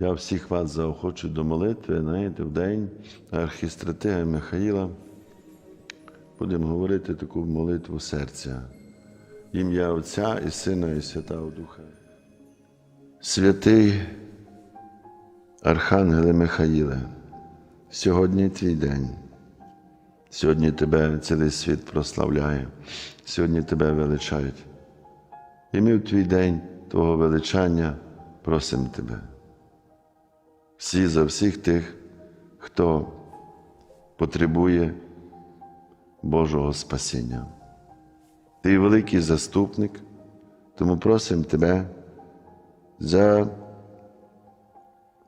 Я всіх вас заохочу до молитви, знаєте, в день архістратига Михаїла. Будемо говорити таку молитву серця. Ім'я Отця і Сина, і Святого Духа. Святий Архангеле Михаїле, сьогодні твій день. Сьогодні тебе цілий світ прославляє, сьогодні тебе величають. І ми в твій день Твого величання просимо тебе. Всі за всіх тих, хто потребує Божого спасіння. Ти великий заступник, тому просимо тебе за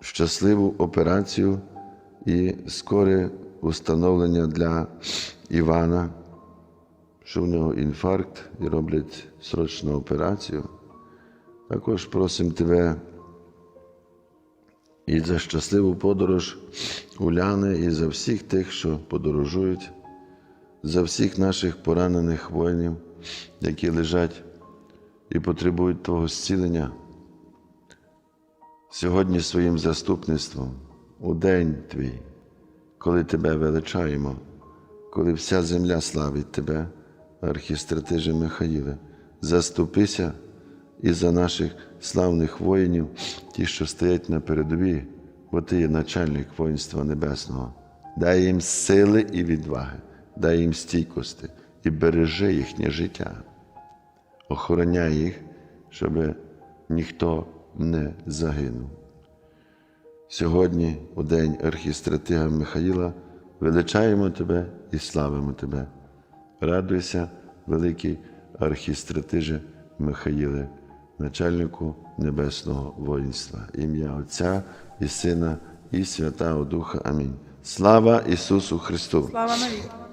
щасливу операцію і скоре установлення для Івана, що в нього інфаркт і роблять срочну операцію. Також просимо тебе і за щасливу подорож Уляни, і за всіх тих, що подорожують, за всіх наших поранених воїнів, які лежать і потребують Твого зцілення. Сьогодні своїм заступництвом у день Твій, коли Тебе величаємо, коли вся земля славить Тебе, архістратиже Михаїле, заступися і за наших славних воїнів, ті, що стоять на передовій, бо Ти є начальник воїнства Небесного. Дай їм сили і відваги, дай їм стійкості і бережи їхнє життя. Охороняй їх, щоб ніхто не загинув. Сьогодні, у день архістратига Михаїла, величаємо Тебе і славимо Тебе. Радуйся, великий архістратиже Михаїле, начальнику Небесного воїнства, ім'я Отця і Сина, і Святого Духа. Амінь. Слава Ісусу Христу! Слава навіки.